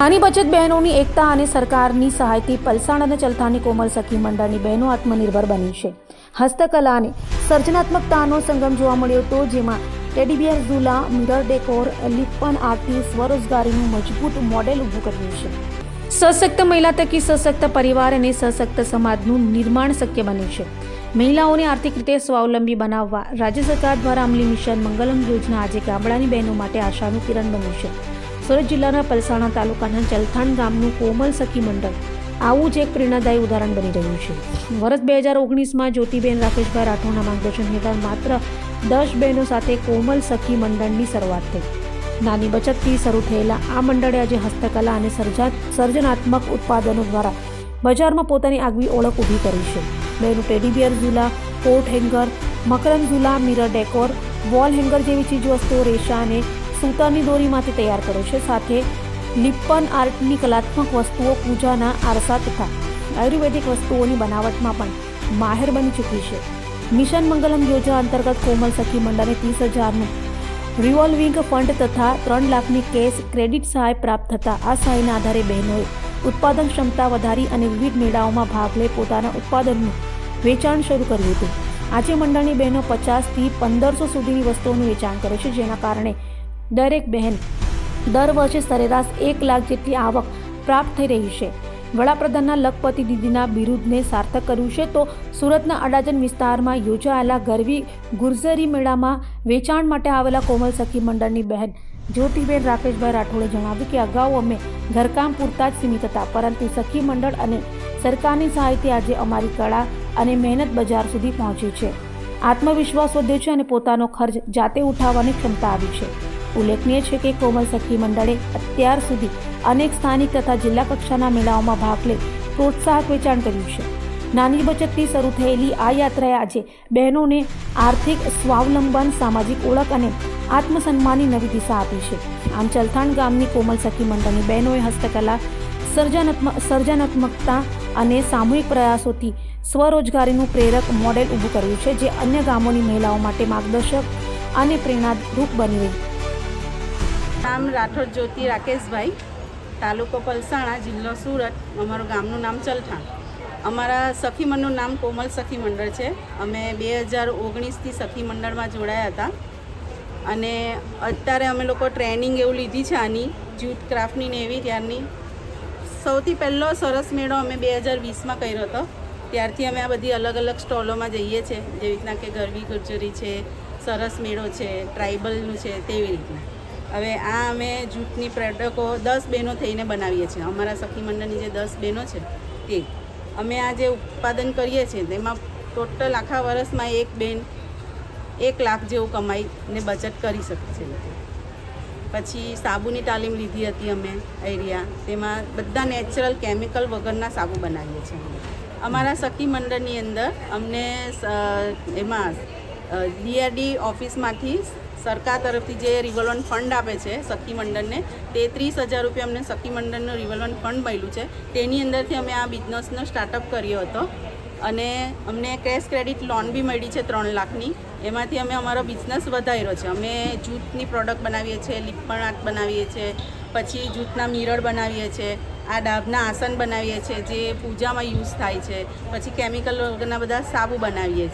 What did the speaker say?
નાની બચત બહેનોની એકતા અને સરકારની સહાયથી પલસાણ અને ચલથાની કોમલ સખી મંડળની બહેનો આત્મનિર્ભર બની છે. હસ્તકલા અને સર્જનાત્મકતાનો સંગમ જોવા મળ્યો હતો, જેમાં ટેડીબિયર ઝુલા, મિરર ડેકોર, લિપ્પન આરતી સ્વરોજગારીનું મજબૂત મોડેલ ઊભું કર્યું છે. સશક્ત મહિલા તકી સશક્ત પરિવાર અને સશક્ત સમાજનું નિર્માણ શક્ય બને છે. મહિલાઓને આર્થિક રીતે સ્વાવલંબી બનાવવા રાજ્ય સરકાર દ્વારા અમલી મિશન મંગલમ યોજના આજે ગામડાની બહેનો માટે આશાનું કિરણ બન્યું છે. સુરત જિલ્લાના પલસાણા તાલુકાના જલથાણ ગામનું કોમલ સખી મંડળ આવું જ એક પ્રેરણાદાયી ઉદાહરણ બની રહ્યું છે. વર્ષ બે હજાર ઓગણીસમાં જ્યોતિબેન રાકેશભાઈ રાઠોડના માર્ગદર્શન હેઠળ માત્ર દસ બહેનો સાથે કોમલ સખી મંડળની શરૂઆત થઈ. નાની બચતથી શરૂ થયેલા આ મંડળે આજે હસ્તકલા અને સર્જા, સર્જનાત્મક ઉત્પાદનો દ્વારા બજારમાં પોતાની આગવી ઓળખ ઊભી કરી છે. બહેનો ટેડીબિયર ઝૂલા, કોટ હેંગર મકરમ ઝૂલા, મિરર ડેકોર, વોલ હેંગર જેવી ચીજવસ્તુઓ, રેશા અને સૂતરની દોરીમાંથી તૈયાર કરે છે. સાથે લિપ્પન આર્ટની કલાત્મક વસ્તુઓ પૂજાના આરસા તથા આયુર્વેદિક વસ્તુઓની બનાવટમાં પણ માહેર બની ચૂકી છે. મિશન મંગલમ યોજના અંતર્ગત કોમલ સખી મંડળને ત્રીસ હજારનું રિવોલ્વિંગ ફંડ તથા ત્રણ લાખની કેશ ક્રેડિટ સહાય પ્રાપ્ત થતાં આ સહાયના આધારે બહેનોએ ઉત્પાદન ક્ષમતા વધારી અને વિવિધ મેળાઓમાં ભાગ લઈ પોતાના ઉત્પાદનનું વેચાણ શરૂ કર્યું હતું. આજે મંડળની બહેનો પચાસથી પંદરસો સુધીની વસ્તુઓનું વેચાણ કરે છે, જેના કારણે દરેક બહેન દર વર્ષે સરેરાશ એક લાખ જેટલી આવક પ્રાપ્ત થઈ રહી છે. વડાપ્રધાનના લખપતિ દીદીના બિરુદને સાર્થક કર્યું છે તો સુરતના અડાજણ વિસ્તારમાં યોજાયેલા ગરવી ગુર્જરી મેળામાં વેચાણ માટે આવેલા કોમલ સખી મંડળની બહેન જ્યોતિબેન રાકેશભાઈ રાઠોડે જણાવ્યું કે અગાઉ અમે ઘરકામ પૂરતા જ સીમિત હતા, પરંતુ સખી મંડળ અને સરકારની સહાયથી આજે અમારી કળા અને મહેનત બજાર સુધી પહોંચી છે. આત્મવિશ્વાસ વધ્યો છે અને પોતાનો ખર્ચ જાતે ઉઠાવવાની ક્ષમતા આવી છે. ઉલ્લેખનીય છે કે કોમલ સખી મંડળે અત્યાર સુધી અનેક સ્થાનિક તથા જિલ્લા કક્ષાના મેળાઓમાં ભાગ લઈ પ્રોત્સાહક વેચાણ કર્યું છે. નાની બચતથી શરૂ થયેલી આ યાત્રાએ આજે બહેનોને આર્થિક સ્વાવલંબન, સામાજિક ઓળખ અને આત્મસન્માનની નવી દિશા આપી છે. આમ ચલથાણ ગામની કોમલ સખી મંડળની બહેનોએ હસ્તકલા સર્જનાત્મક સર્જનાત્મકતા અને સામૂહિક પ્રયાસોથી સ્વરોજગારીનું પ્રેરક મોડેલ ઊભું કર્યું છે, જે અન્ય ગામોની મહિલાઓ માટે માર્ગદર્શક અને પ્રેરણારૂપ બની રહી નામ રાઠોડ જ્યોતિ રાકેશભાઈ, તાલુકો પલસાણા, જિલ્લો સુરત. અમારું ગામનું નામ ચલઠાણ અમારા સખી મંડળનું નામ કોમલ સખી મંડળ છે. અમે બે હજાર ઓગણીસથી સખી મંડળમાં જોડાયા હતા. અને અત્યારે અમે લોકો ટ્રેનિંગ એવું લીધી છે આની જૂથ ક્રાફ્ટની ને એવી ત્યારની. સૌથી પહેલો સરસ મેળો અમે બે હજાર વીસમાં કર્યો હતો. ત્યારથી અમે આ બધી અલગ અલગ સ્ટોલોમાં જઈએ છીએ જેવી રીતના કે ગરબી ગુજરી છે, સરસ મેળો છે, ટ્રાઇબલનું છે, તેવી રીતના. હવે આ અમે જૂથની પ્રોડક્ટો દસ બહેનો થઈને બનાવીએ છીએ. અમારા સખી મંડળની જે દસ બહેનો છે તે. અમે આ જે ઉત્પાદન કરીએ છીએ, તેમાં ટોટલ આખા વર્ષમાં એક બેન એક લાખ જેવું કમાઈને બચત કરી શકે છે. પછી સાબુની તાલીમ લીધી હતી અમે એરિયા તેમાં બધા નેચરલ કેમિકલ વગરના સાબુ બનાવીએ છીએ અમારા સખી મંડળની અંદર અમને એમાં ડીઆરડી ઓફિસમાંથી સરકાર તરફથી જે રિવોલ્વન ફંડ આપે છે સખી મંડળને તે ત્રીસ હજાર રૂપિયા અમને સખી મંડળનું રિવોલ્વન ફંડ મળ્યું છે. તેની અંદરથી અમે આ બિઝનેસનો સ્ટાર્ટઅપ કર્યો હતો. અને અમને કેશ ક્રેડિટ લોન બી મળી છે ત્રણ લાખની. એમાંથી અમે અમારો બિઝનેસ વધાર્યો છે. અમે જૂથની પ્રોડક્ટ બનાવીએ છીએ લીપણ આર્ટ બનાવીએ છીએ, પછી જૂથના મિરર બનાવીએ છીએ, આ ડાબના આસન બનાવીએ છીએ, જે પૂજામાં યુઝ થાય છે, પછી કેમિકલ વગરના બધા સાબુ બનાવીએ